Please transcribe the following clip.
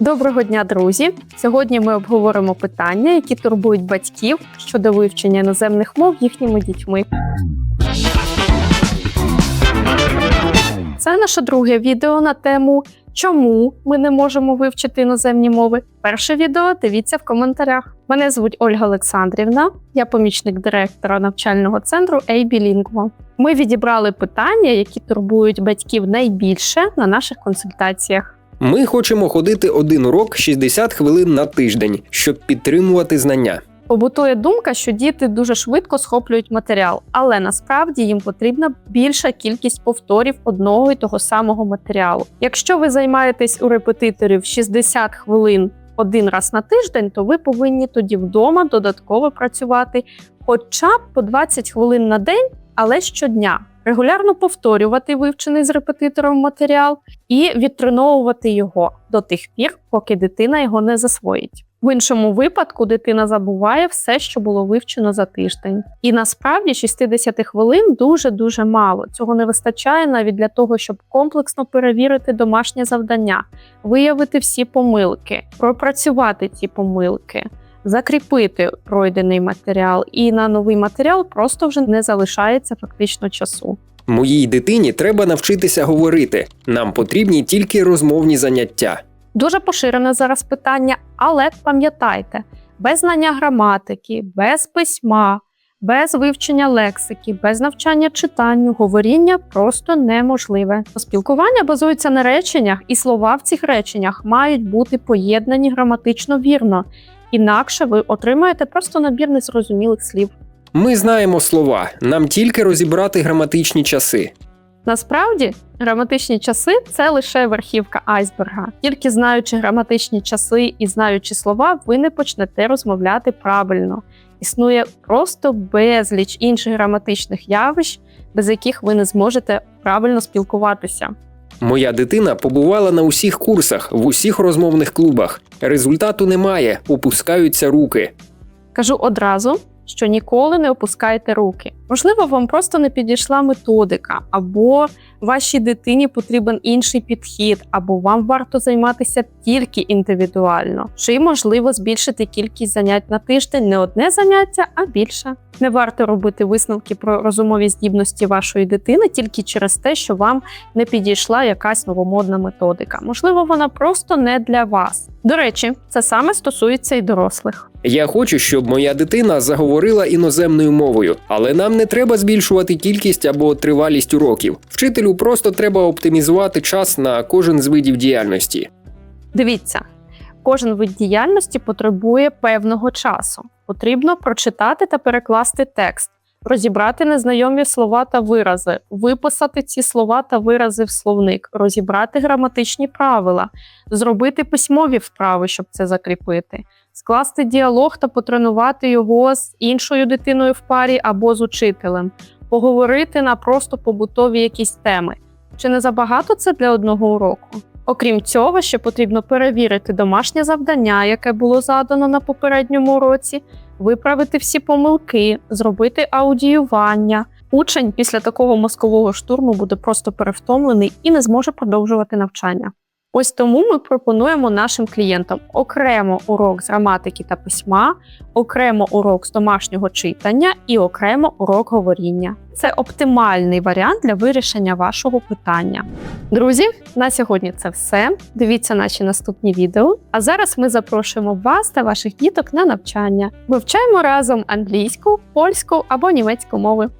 Доброго дня, друзі! Сьогодні ми обговоримо питання, які турбують батьків щодо вивчення іноземних мов їхніми дітьми. Це наше друге відео на тему Чому ми не можемо вивчити іноземні мови? Перше відео дивіться в коментарях. Мене звуть Ольга Олександрівна, я помічник директора навчального центру Lingua. Ми відібрали питання, які турбують батьків найбільше на наших консультаціях. Ми хочемо ходити один урок 60 хвилин на тиждень, щоб підтримувати знання. Побутує думка, що діти дуже швидко схоплюють матеріал, але насправді їм потрібна більша кількість повторів одного і того самого матеріалу. Якщо ви займаєтесь у репетиторів 60 хвилин один раз на тиждень, то ви повинні тоді вдома додатково працювати хоча б по 20 хвилин на день, але щодня. Регулярно повторювати вивчений з репетитором матеріал і відтреновувати його до тих пір, поки дитина його не засвоїть. В іншому випадку дитина забуває все, що було вивчено за тиждень. І насправді 60 хвилин дуже дуже мало. Цього не вистачає навіть для того, щоб комплексно перевірити домашнє завдання, виявити всі помилки, пропрацювати ці помилки. Закріпити пройдений матеріал, і на новий матеріал просто вже не залишається фактично часу. Моїй дитині треба навчитися говорити. Нам потрібні тільки розмовні заняття. Дуже поширене зараз питання, але пам'ятайте, без знання граматики, без письма, без вивчення лексики, без навчання читанню, говоріння просто неможливе. Спілкування базується на реченнях, і слова в цих реченнях мають бути поєднані граматично вірно, інакше ви отримаєте просто набір незрозумілих слів. Ми знаємо слова, нам тільки розібрати граматичні часи. Насправді, граматичні часи це лише верхівка айсберга. Тільки знаючи граматичні часи і знаючи слова, ви не почнете розмовляти правильно. Існує просто безліч інших граматичних явищ, без яких ви не зможете правильно спілкуватися. Моя дитина побувала на усіх курсах, в усіх розмовних клубах. Результату немає, опускаються руки. Кажу одразу, що ніколи не опускайте руки. Можливо, вам просто не підійшла методика, або вашій дитині потрібен інший підхід, або вам варто займатися тільки індивідуально, чи можливо збільшити кількість занять на тиждень не одне заняття, а більше. Не варто робити висновки про розумові здібності вашої дитини тільки через те, що вам не підійшла якась новомодна методика. Можливо, вона просто не для вас. До речі, це саме стосується і дорослих. Я хочу, щоб моя дитина заговорила іноземною мовою, але нам не треба збільшувати кількість або тривалість уроків. Вчителю просто треба оптимізувати час на кожен з видів діяльності. Дивіться, кожен вид діяльності потребує певного часу. Потрібно прочитати та перекласти текст, розібрати незнайомі слова та вирази, виписати ці слова та вирази в словник, розібрати граматичні правила, зробити письмові вправи, щоб це закріпити, скласти діалог та потренувати його з іншою дитиною в парі або з учителем, поговорити на просто побутові якісь теми. Чи не забагато це для одного уроку? Окрім цього, ще потрібно перевірити домашнє завдання, яке було задано на попередньому уроці, виправити всі помилки, зробити аудіювання. Учень після такого мозкового штурму буде просто перевтомлений і не зможе продовжувати навчання. Ось тому ми пропонуємо нашим клієнтам окремо урок з граматики та письма, окремо урок з домашнього читання і окремо урок говоріння. Це оптимальний варіант для вирішення вашого питання. Друзі, на сьогодні це все. Дивіться наші наступні відео. А зараз ми запрошуємо вас та ваших діток на навчання. Вивчаємо разом англійську, польську або німецьку мови.